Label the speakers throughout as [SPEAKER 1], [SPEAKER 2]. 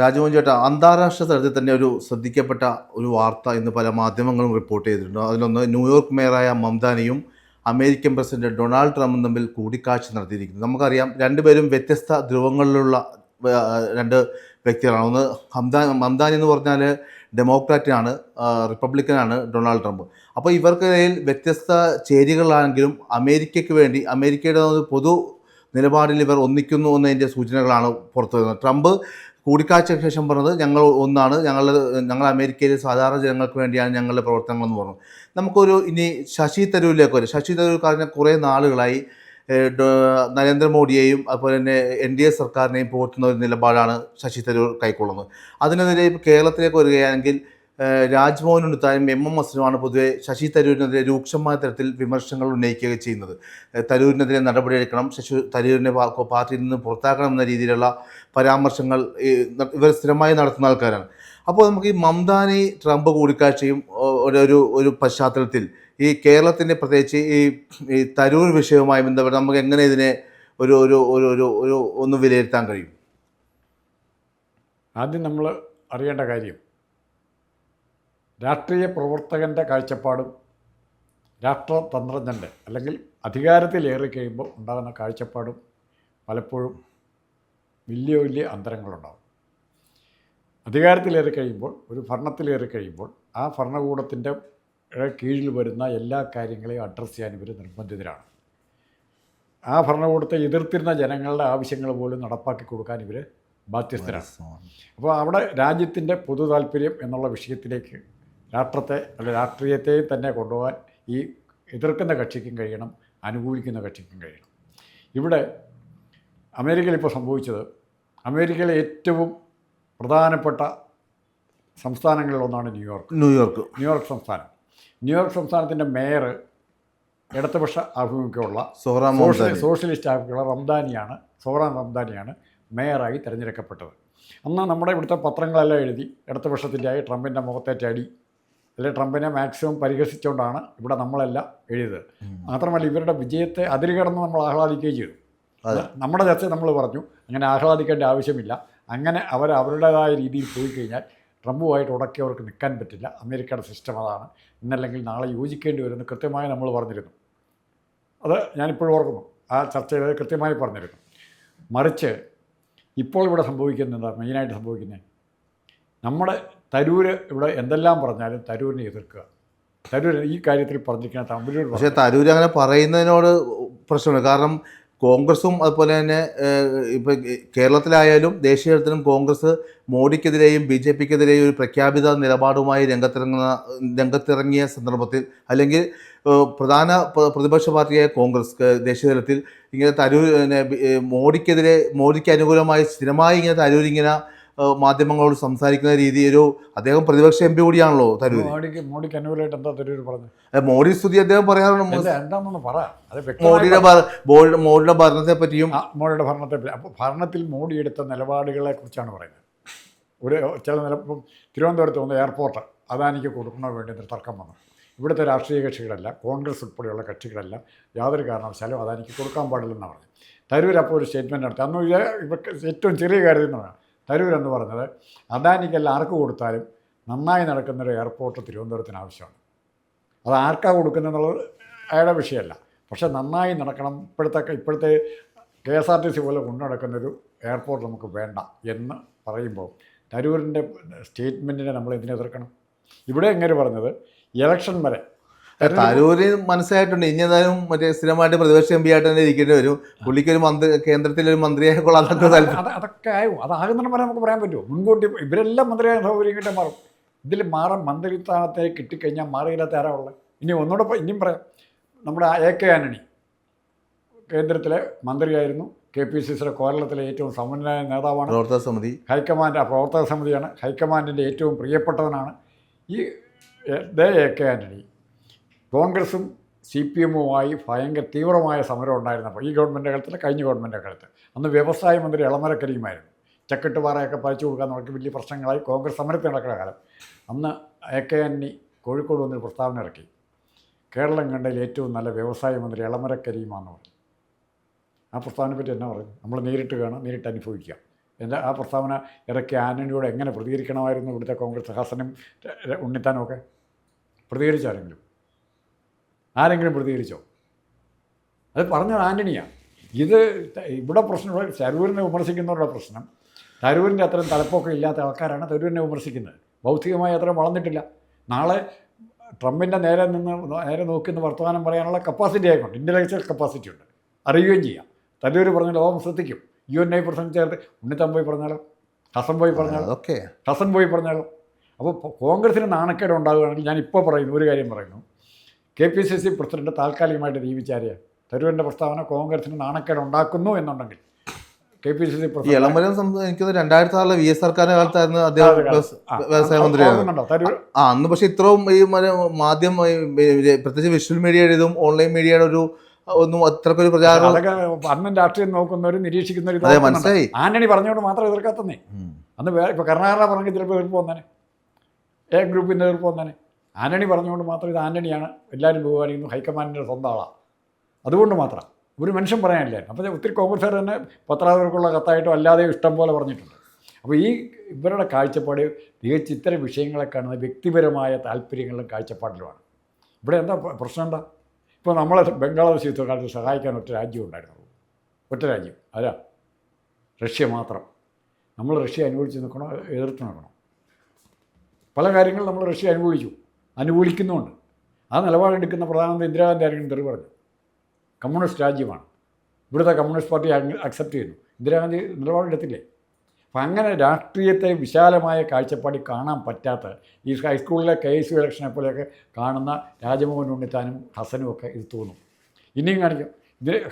[SPEAKER 1] രാജമോഹൻ ചേട്ടാ അന്താരാഷ്ട്ര തലത്തിൽ തന്നെ ഒരു ശ്രദ്ധിക്കപ്പെട്ട ഒരു വാർത്ത ഇന്ന് പല മാധ്യമങ്ങളും റിപ്പോർട്ട് ചെയ്തിട്ടുണ്ട്. അതിലൊന്ന് ന്യൂയോർക്ക് മേയറായ മംദാനിയും അമേരിക്കൻ പ്രസിഡന്റ് ഡൊണാൾഡ് ട്രംപും തമ്മിൽ കൂടിക്കാഴ്ച നടത്തിയിരിക്കുന്നു. നമുക്കറിയാം രണ്ടുപേരും വ്യത്യസ്ത ധ്രുവങ്ങളിലുള്ള രണ്ട് വ്യക്തികളാണ്. ഒന്ന് ഹംദാൻ മംദാനി എന്ന് പറഞ്ഞാൽ ഡെമോക്രാറ്റാണ് ആ, റിപ്പബ്ലിക്കനാണ് ഡൊണാൾഡ് ട്രംപ്. അപ്പോൾ ഇവർക്കിടയിൽ വ്യത്യസ്ത ചേരികളാണെങ്കിലും അമേരിക്കയ്ക്ക് വേണ്ടി അമേരിക്കയുടെ പൊതു നിലപാടിൽ ഇവർ ഒന്നിക്കുന്നു എന്നതിന്റെ സൂചനകളാണ് പുറത്തു വരുന്നത് ട്രംപ് കൂടിക്കാഴ്ചയ്ക്ക് ശേഷം പറഞ്ഞത് ഞങ്ങൾ ഒന്നാണ്. ഞങ്ങൾ ഞങ്ങൾ അമേരിക്കയിലെ സാധാരണ ജനങ്ങൾക്ക് വേണ്ടിയാണ് ഞങ്ങളുടെ പ്രവർത്തനങ്ങൾ പ്രവർത്തനങ്ങളെന്ന് പറഞ്ഞു. നമുക്കൊരു ഇനി ശശി തരൂരിലേക്ക് വരും. ശശി തരൂർ കാരണം കുറേ നാളുകളായി നരേന്ദ്രമോദിയെയും അതുപോലെ തന്നെ എൻ ഡി എ സർക്കാരിനെയും പോറ്റുന്ന ഒരു നിലപാടാണ് ശശി തരൂർ കൈക്കൊള്ളുന്നത്. അതിനെതിരെ കേരളത്തിലേക്ക് വരികയാണെങ്കിൽ രാജ്മോഹൻ ഉണ്ണിത്താനും എം എം അസ്ലുമാണ് പൊതുവെ ശശി തരൂരിനെതിരെ രൂക്ഷമായ തരത്തിൽ വിമർശനങ്ങൾ ഉന്നയിക്കുക ചെയ്യുന്നത്. തരൂരിനെതിരെ നടപടിയെടുക്കണം. ശശി തരൂരിനെ പാർട്ടിയിൽ നിന്ന് പുറത്താക്കണം എന്ന രീതിയിലുള്ള പരാമർശങ്ങൾ ഇവർ സ്ഥിരമായി നടത്തുന്ന ആൾക്കാരാണ്. അപ്പോൾ നമുക്ക് ഈ മംദാനി ട്രംപ് കൂടിക്കാഴ്ചയും ഒരു ഒരു പശ്ചാത്തലത്തിൽ ഈ കേരളത്തിന്റെ പ്രത്യേകിച്ച് ഈ ഈ തരൂർ വിഷയവുമായി ബന്ധപ്പെട്ട് നമുക്ക് എങ്ങനെ ഇതിനെ ഒരു ഒരു ഒരു ഒരു ഒന്ന് വിലയിരുത്താൻ കഴിയും?
[SPEAKER 2] ആദ്യം നമ്മൾ അറിയേണ്ട കാര്യം രാഷ്ട്രീയ പ്രവർത്തകന്റെ കാഴ്ചപ്പാടും രാഷ്ട്രതന്ത്രജ്ഞന്റെ അല്ലെങ്കിൽ അധികാരത്തിലേറി കഴിയുമ്പോൾ ഉണ്ടാകുന്ന കാഴ്ചപ്പാടും പലപ്പോഴും വലിയ വലിയ അന്തരങ്ങളുണ്ടാകും. അധികാരത്തിലേറി കഴിയുമ്പോൾ ഒരു ഭരണത്തിലേറി കഴിയുമ്പോൾ ആ ഭരണകൂടത്തിന്റെ കീഴിൽ വരുന്ന എല്ലാ കാര്യങ്ങളെയും അഡ്രസ്സ് ചെയ്യാൻ ഇവർ നിർബന്ധിതരാണ്. ആ ഭരണകൂടത്തെ എതിർത്തിരുന്ന ജനങ്ങളുടെ ആവശ്യങ്ങൾ പോലും നടപ്പാക്കി കൊടുക്കാൻ ഇവർ ബാധ്യസ്ഥരാണ്. അപ്പോൾ അവിടെ രാജ്യത്തിന്റെ പൊതു താല്പര്യം എന്നുള്ള വിഷയത്തിലേക്ക് രാഷ്ട്രത്തെ അല്ലെങ്കിൽ രാഷ്ട്രീയത്തെയും തന്നെ കൊണ്ടുപോകാൻ ഈ എതിർക്കുന്ന കക്ഷിക്കും കഴിയണം അനുകൂലിക്കുന്ന കക്ഷിക്കും കഴിയണം. ഇവിടെ അമേരിക്കയിൽ ഇപ്പോൾ സംഭവിച്ചത് അമേരിക്കയിലെ ഏറ്റവും പ്രധാനപ്പെട്ട സംസ്ഥാനങ്ങളിലൊന്നാണ് New York.
[SPEAKER 1] New York.
[SPEAKER 2] New York സംസ്ഥാനം. ന്യൂയോർക്ക് സംസ്ഥാനത്തിന്റെ മേയർ ഇടതുപക്ഷ ആഭിമുഖ്യമുള്ള സോഷ്യലിസ്റ്റ് ആഭിമുഖ്യമുള്ള റംദാനിയാണ് സോറാൻ റംദാനിയാണ് മേയറായി തിരഞ്ഞെടുക്കപ്പെട്ടത്. അന്ന് നമ്മുടെ ഇവിടുത്തെ പത്രങ്ങളെല്ലാം എഴുതി ഇടതുപക്ഷത്തിന്റെ ആയി ട്രംപിന്റെ മുഖത്തെ ചടി അല്ലെങ്കിൽ ട്രംപിനെ മാക്സിമം പരിഹസിച്ചുകൊണ്ടാണ് ഇവിടെ നമ്മളെല്ലാം എഴുതിയത്. മാത്രമല്ല ഇവരുടെ വിജയത്തെ അതിരുകടന്ന് നമ്മൾ ആഹ്ലാദിക്കുകയും ചെയ്തു.
[SPEAKER 1] അതെ.
[SPEAKER 2] നമ്മുടെ ചർച്ച നമ്മൾ പറഞ്ഞു അങ്ങനെ ആഹ്ലാദിക്കേണ്ട ആവശ്യമില്ല. അങ്ങനെ അവർ അവരുടേതായ രീതിയിൽ പോയി കഴിഞ്ഞാൽ ട്രംപുമായിട്ട് ഉടക്കി അവർക്ക് നിൽക്കാൻ പറ്റില്ല. അമേരിക്കയുടെ സിസ്റ്റം അതാണ്. ഇന്നല്ലെങ്കിൽ നാളെ യോജിക്കേണ്ടി വരുമെന്ന് കൃത്യമായി നമ്മൾ പറഞ്ഞിരുന്നു. അത് ഞാനിപ്പോഴും ഓർക്കുന്നു. ആ ചർച്ചയിൽ കൃത്യമായി പറഞ്ഞിരുന്നു. മറിച്ച് ഇപ്പോൾ ഇവിടെ സംഭവിക്കുന്നത് മെയിനായിട്ട് സംഭവിക്കുന്നത് നമ്മുടെ തരൂര് ഇവിടെ എന്തെല്ലാം പറഞ്ഞാലും തരൂരിനെ എതിർക്കുക. തരൂർ ഈ കാര്യത്തിൽ പറഞ്ഞിരിക്കുന്ന തമ്പുരൂർ
[SPEAKER 1] പക്ഷേ തരൂർ അങ്ങനെ പറയുന്നതിനോട് പ്രശ്നമുണ്ട് കാരണം കോൺഗ്രസും അതുപോലെ തന്നെ ഇപ്പോൾ കേരളത്തിലായാലും ദേശീയ തലത്തിലും കോൺഗ്രസ് മോഡിക്കെതിരെയും ബി ജെ പിക്കെതിരെയും ഒരു പ്രഖ്യാപിത നിലപാടുമായി രംഗത്തിറങ്ങുന്ന രംഗത്തിറങ്ങിയ സന്ദർഭത്തിൽ അല്ലെങ്കിൽ പ്രധാന പ്രതിപക്ഷ പാർട്ടിയായ കോൺഗ്രസ് ദേശീയതലത്തിൽ ദേശീയ തലത്തിൽ ഇങ്ങനെ തരൂർ മോഡിക്കെതിരെ മോഡിക്ക് അനുകൂലമായി സ്ഥിരമായി ഇങ്ങനെ തരൂർ ഇങ്ങനെ മാധ്യമങ്ങളോട് സംസാരിക്കുന്ന രീതി ഒരു അദ്ദേഹം പ്രതിപക്ഷ എം പി കൂടിയാണല്ലോ തരൂർ
[SPEAKER 2] മോഡിക്ക് മോഡിക്ക് അനുകൂലമായിട്ട് എന്താ തരൂർ പറഞ്ഞത്?
[SPEAKER 1] ഏഹ്, മോഡി സ്തുതി അദ്ദേഹം പറയാറുണ്ട്.
[SPEAKER 2] എന്താ എന്താണെന്ന് പറ.
[SPEAKER 1] മോഡിയുടെ മോഡിയുടെ ഭരണത്തെ പറ്റിയും
[SPEAKER 2] മോഡിയുടെ ഭരണത്തെ പറ്റി അപ്പോൾ ഭരണത്തിൽ മോഡി എടുത്ത നിലപാടുകളെ കുറിച്ചാണ് പറയുന്നത്. ഒരു ചില നില ഇപ്പം തിരുവനന്തപുരത്ത് വന്ന എയർപോർട്ട് അദാനിക്ക് കൊടുക്കണോ വേണ്ടി തർക്കം വന്നു ഇവിടുത്തെ രാഷ്ട്രീയ കക്ഷികളെല്ലാം കോൺഗ്രസ് ഉൾപ്പെടെയുള്ള കക്ഷികളെല്ലാം യാതൊരു കാരണവശാലും അദാനിക്ക് കൊടുക്കാൻ പാടില്ലെന്നാണ് പറഞ്ഞത്. തരൂർ അപ്പോൾ ഒരു സ്റ്റേറ്റ്മെന്റ് നടത്തി. അന്ന് ഇവർക്ക് ഏറ്റവും ചെറിയ കാര്യം എന്ന് നിന്നാണ് തരൂർ എന്ന് പറഞ്ഞത് അദാനിക്കെല്ലാം ആർക്ക് കൊടുത്താലും നന്നായി നടക്കുന്നൊരു എയർപോർട്ട് തിരുവനന്തപുരത്തിന് ആവശ്യമാണ്. അത് ആർക്കാ കൊടുക്കുന്നതെന്നുള്ളത് അയാളുടെ വിഷയമല്ല. പക്ഷേ നന്നായി നടക്കണം. ഇപ്പോഴത്തെ ഇപ്പോഴത്തെ K S R T C പോലെ കൊണ്ടു നടക്കുന്നൊരു എയർപോർട്ട് നമുക്ക് വേണ്ട എന്ന് പറയുമ്പോൾ തരൂരിന്റെ സ്റ്റേറ്റ്മെന്റിനെ നമ്മൾ എന്തിനെ എതിർക്കണം ഇവിടെ എങ്ങനെ പറഞ്ഞത്? ഇലക്ഷൻ വരെ
[SPEAKER 1] തരൂര് മനസ്സിലായിട്ടുണ്ട്. ഇനി എന്തായാലും മറ്റേ സ്ഥിരമായിട്ട് പ്രതിപക്ഷ എം പി ആയിട്ട് തന്നെ ഇരിക്കേണ്ടി വരും. പുള്ളിക്ക് ഒരു മന്ത്രി കേന്ദ്രത്തിലെ ഒരു മന്ത്രിയായ കൊള്ളാതൊക്കെ
[SPEAKER 2] അതൊക്കെ ആയോ. അതാകുന്ന വരെ നമുക്ക് പറയാൻ പറ്റുമോ? മുൻകൂട്ടി ഇവരെല്ലാം മന്ത്രിയായ സൗകര്യം കിട്ടാൻ മാറും. ഇതിൽ മാറാൻ മന്ത്രി സ്ഥാനത്തെ കിട്ടിക്കഴിഞ്ഞാൽ മാറിയില്ലാത്ത ആരാ ഉള്ളത്? ഇനി ഒന്നുകൂടെ ഇനിയും പറയാം. നമ്മുടെ എ കെ ആന്റണി കേന്ദ്രത്തിലെ മന്ത്രിയായിരുന്നു. കെ പി സി സിയുടെ കേരളത്തിലെ ഏറ്റവും സമന്വയ നേതാവാണ്.
[SPEAKER 1] പ്രവർത്തക സമിതി.
[SPEAKER 2] ഹൈക്കമാൻഡ് ആ പ്രവർത്തക സമിതിയാണ് ഹൈക്കമാൻഡിന്റെ ഏറ്റവും പ്രിയപ്പെട്ടവനാണ്. ഈ ദ എ കെ ആന്റണി കോൺഗ്രസും സി പി എമ്മുമായി ഭയങ്കര തീവ്രമായ സമരം ഉണ്ടായിരുന്നപ്പോൾ ഈ ഗവൺമെന്റ് കാലത്തിൽ കഴിഞ്ഞ ഗവൺമെന്റ് കാലത്ത്. അന്ന് വ്യവസായ മന്ത്രി ഇളമരക്കരിയുമായിരുന്നു കരീമായിരുന്നു ചക്കിട്ട് പാറയൊക്കെ പറിച്ചു കൊടുക്കാൻ നമുക്ക് വലിയ പ്രശ്നങ്ങളായി. കോൺഗ്രസ് സമരത്തിൽ നടക്കുന്ന കാലം. അന്ന് എ കെ ആന്റണി കോഴിക്കോട് വന്നൊരു പ്രസ്താവന ഇറക്കി. കേരളം കണ്ടതിൽ ഏറ്റവും നല്ല വ്യവസായ മന്ത്രി ഇളമരക്കരിയുമാണെന്ന് പറഞ്ഞു. ആ പ്രസ്താവനയെ പറ്റി എന്നാ പറഞ്ഞു? നമ്മൾ നേരിട്ട് കാണാം നേരിട്ട് അനുഭവിക്കാം എന്റെ ആ പ്രസ്താവന ഇറക്കിയ ആനണിയോട് എങ്ങനെ പ്രതികരിക്കണമായിരുന്നു ഇവിടുത്തെ കോൺഗ്രസ് ഹാസനും ഉണ്ണിത്താനും ഒക്കെ പ്രതികരിച്ചോ ആരെങ്കിലും പ്രതികരിച്ചോ? അത് പറഞ്ഞത് ആന്റണിയാണ് ഇത് ഇവിടെ പ്രശ്നമുള്ള തരൂരിനെ വിമർശിക്കുന്നവരുടെ പ്രശ്നം. തരൂരിന്റെ അത്രയും തലപ്പൊക്കെ ഇല്ലാത്ത ആൾക്കാരാണ് തരൂരിനെ വിമർശിക്കുന്നത്. ഭൗതികമായി അത്രയും വളർന്നിട്ടില്ല. നാളെ ട്രംപിന്റെ നേരെ നിന്ന് നേരെ നോക്കി നിന്ന് വർത്തമാനം പറയാനുള്ള കപ്പാസിറ്റി ആയിക്കൊണ്ട് ഇന്റലക്ച്വൽ കപ്പാസിറ്റി ഉണ്ട്. അറിയുകയും ചെയ്യാം. തരൂർ പറഞ്ഞ ലോകം ശ്രദ്ധിക്കും. യു എൻ ഐ പ്രസംഗം ചേർത്ത് ഉണ്ണിത്തം പോയി പറഞ്ഞാലോ? ഹസൻ പോയി പറഞ്ഞാലോ?
[SPEAKER 1] ഓക്കെ
[SPEAKER 2] ഹസൻ പോയി പറഞ്ഞാലോ? അപ്പോൾ കോൺഗ്രസിന് നാണക്കേട് ഉണ്ടാകുകയാണെങ്കിൽ ഞാൻ ഇപ്പോൾ പറയുന്നു ഒരു കാര്യം പറയുന്നു. K P C C president താൽക്കാലികമായിട്ട് നിയമിച്ചാരെയാണ് തരൂരിന്റെ പ്രസ്താവന കോൺഗ്രസിന് നാണക്കേട് ഉണ്ടാക്കുന്നു എന്നുണ്ടെങ്കിൽ K P C C president
[SPEAKER 1] Elamaram എനിക്ക് രണ്ടായിരത്തി ആറിലെ വി എസ് സർക്കാരിന്റെ കാലത്തായിരുന്നു അദ്ദേഹം വ്യവസ- വ്യവസായ മന്ത്രിയാണ് ആ അന്ന് പക്ഷേ ഇത്രയും ഈ മാധ്യമ പ്രത്യേകിച്ച് വിഷ്വൽ മീഡിയ എഴുതും ഓൺലൈൻ മീഡിയയുടെ ഒരു ഒന്നും അത്രക്കൊരു പ്രചാരണം
[SPEAKER 2] അതൊക്കെ അന്നും രാഷ്ട്രീയം നോക്കുന്നവരും നിരീക്ഷിക്കുന്നവരും
[SPEAKER 1] അതെ
[SPEAKER 2] നോക്കുന്നുണ്ട്.
[SPEAKER 1] മനസ്സിലായി.
[SPEAKER 2] ആന്റണി പറഞ്ഞുകൊണ്ട് മാത്രം എതിർക്കാത്തന്നേ. അന്ന് ഇപ്പൊ കർണാടക പറഞ്ഞ ചിലപ്പോൾ എതിർപ്പ് വന്നേനെ. എ ഗ്രൂപ്പിന്റെ എതിർപ്പ് വന്നേനെ. ആന്റണി പറഞ്ഞുകൊണ്ട് മാത്രം ഇത് ആന്റണിയാണ് എല്ലാവരും ബഹുമാനിക്കുന്നു ഹൈക്കമാൻഡിന്റെ സ്വന്തം ആളാണ് അതുകൊണ്ട് മാത്രം. ഒരു മനുഷ്യൻ പറയാനില്ല? അപ്പോൾ ഒത്തിരി കോൺഗ്രസ്സുകാർ തന്നെ പത്രാധിപർക്കുള്ള കത്തായിട്ടോ അല്ലാതെ ഇഷ്ടം പോലെ പറഞ്ഞിട്ടുണ്ട്. അപ്പോൾ ഈ ഇവരുടെ കാഴ്ചപ്പാട് തികച്ച് ഇത്തരം വിഷയങ്ങളെ കാണുന്ന വ്യക്തിപരമായ താല്പര്യങ്ങളിലും കാഴ്ചപ്പാടിലുമാണ്. ഇവിടെ എന്താ പ്ര- പ്രശ്നം എന്താ? ഇപ്പോൾ നമ്മളെ ബംഗ്ലാദേശ് യുദ്ധകാലത്ത് സഹായിക്കാൻ ഒറ്റ രാജ്യം ഉണ്ടായിരുന്നുള്ളൂ ഒറ്റ രാജ്യം. അതാ റഷ്യ മാത്രം. നമ്മൾ റഷ്യ അനുഭവിച്ച് നിൽക്കണോ? എതിർത്ത് നിൽക്കണോ? പല കാര്യങ്ങളും നമ്മൾ റഷ്യ അനുകൂലിച്ചു. അനുകൂലിക്കുന്നുമുണ്ട്. ആ നിലപാടെടുക്കുന്ന പ്രധാനമന്ത്രി ഇന്ദിരാഗാന്ധി ആയിരിക്കും തെറി പറഞ്ഞു? കമ്മ്യൂണിസ്റ്റ് രാജ്യമാണ്. ഇവിടുത്തെ കമ്മ്യൂണിസ്റ്റ് പാർട്ടി അക്സെപ്റ്റ് ചെയ്യുന്നു. ഇന്ദിരാഗാന്ധി നിലപാടെടുത്തില്ലേ? അപ്പം അങ്ങനെ രാഷ്ട്രീയത്തെ വിശാലമായ കാഴ്ചപ്പാടി കാണാൻ പറ്റാത്ത ഈ ഹൈസ്കൂളിലെ കെ എസ് യു ഇലക്ഷനെ പോലെയൊക്കെ കാണുന്ന രാജമോഹൻ ഉണ്ണിത്താനും ഹസനും ഒക്കെ ഇത് തോന്നും. ഇനിയും കാണിക്കും. ഇത്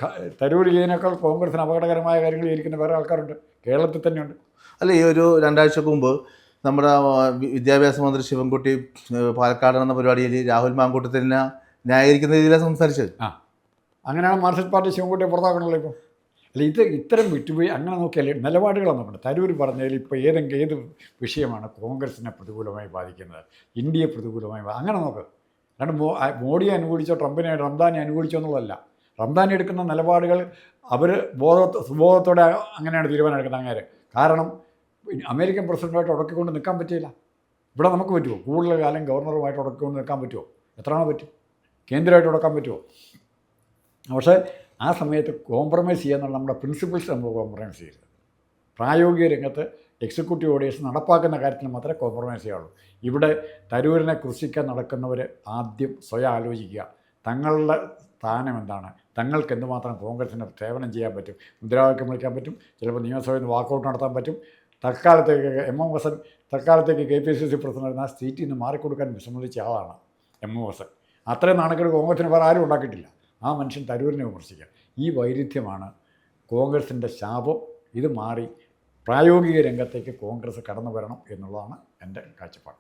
[SPEAKER 2] തരൂർ ഇതിനേക്കാൾ കോൺഗ്രസിന് അപകടകരമായ കാര്യങ്ങൾ ചെയ്തിരിക്കുന്ന വേറെ ആൾക്കാരുണ്ട്. കേരളത്തിൽ തന്നെയുണ്ട്.
[SPEAKER 1] അല്ല ഈ ഒരു രണ്ടാഴ്ചക്ക് മുമ്പ് നമ്മുടെ വിദ്യാഭ്യാസ മന്ത്രി ശിവൻകുട്ടി പാലക്കാട് എന്ന പരിപാടിയിൽ രാഹുൽ മാങ്കൂട്ടത്തിനെ ന്യായീകരിക്കുന്ന രീതിയിലാണ് സംസാരിച്ചത്.
[SPEAKER 2] ആ. അങ്ങനെയാണ് മാർക്സിസ്റ്റ് പാർട്ടി ശിവൻകുട്ടിയെ പുറത്താക്കണമല്ലോ ഇപ്പോൾ അല്ല ഇത് ഇത്തരം വിട്ടുപോയി അങ്ങനെ നോക്കിയാൽ നിലപാടുകളാണ് നമ്മുടെ തരൂർ പറഞ്ഞതിൽ ഇപ്പോൾ ഏതെങ്കിലും ഏത് വിഷയമാണ് കോൺഗ്രസിനെ പ്രതികൂലമായി ബാധിക്കുന്നത്? ഇന്ത്യയെ പ്രതികൂലമായി അങ്ങനെ നോക്ക്. അല്ലാണ്ട് മോ മോഡിയെ അനുകൂലിച്ചോ ട്രംപിനെ റംദാനെ അനുകൂലിച്ചോ എന്നുള്ളതല്ല. റംദാൻ എടുക്കുന്ന നിലപാടുകൾ അവർ ബോധ സുബോധത്തോടെ അങ്ങനെയാണ് തീരുമാനം എടുക്കുന്നത് അങ്ങനെ കാരണം അമേരിക്കൻ പ്രസിഡന്റുമായിട്ട് ഉടക്കിക്കൊണ്ട് നിൽക്കാൻ പറ്റില്ല ഇവിടെ നമുക്ക് പറ്റുമോ? കൂടുതൽ കാലം ഗവർണറുമായിട്ട് ഉടക്കിക്കൊണ്ട് നിൽക്കാൻ പറ്റുമോ? എത്രയാണോ പറ്റും? കേന്ദ്രമായിട്ട് ഉടക്കാൻ പറ്റുമോ? പക്ഷേ ആ സമയത്ത് കോംപ്രമൈസ് ചെയ്യാന്നുള്ള നമ്മുടെ പ്രിൻസിപ്പിൾസ് നമ്മൾ കോംപ്രമൈസ് ചെയ്യരുത്. പ്രായോഗിക രംഗത്ത് എക്സിക്യൂട്ടീവ് ഓഡിയൻസ് നടപ്പാക്കുന്ന കാര്യത്തിൽ മാത്രമേ കോംപ്രമൈസ് ചെയ്യാവുള്ളൂ. ഇവിടെ തരൂരിനെ കൃഷിക്കാൻ നടക്കുന്നവർ ആദ്യം സ്വയം ആലോചിക്കുക. തങ്ങളുടെ സ്ഥാനം എന്താണ്? തങ്ങൾക്ക് എന്തുമാത്രം കോൺഗ്രസിന് സേവനം ചെയ്യാൻ പറ്റും? മുദ്രാവാക്യം വിളിക്കാൻ പറ്റും? ചിലപ്പോൾ നിയമസഭയിൽ നിന്ന് വാക്കൗട്ട് നടത്താൻ പറ്റും? തൽക്കാലത്തേക്ക് എം എം വസൻ തൽക്കാലത്തേക്ക് K P C C president ആ സീറ്റിൽ നിന്ന് മാറിക്കൊടുക്കാൻ വിസമ്മതിച്ച ആളാണ് എം എം വസൻ അത്രയും നാണക്കേട് കോൺഗ്രസിന് വേറെ ആരും ഉണ്ടാക്കിയിട്ടില്ല. ആ മനുഷ്യൻ തരൂരിനെ വിമർശിക്കുക ഈ വൈരുദ്ധ്യമാണ് കോൺഗ്രസിന്റെ ശാപം. ഇത് മാറി പ്രായോഗിക രംഗത്തേക്ക് കോൺഗ്രസ് കടന്നു വരണം എന്നുള്ളതാണ് എന്റെ കാഴ്ചപ്പാട്.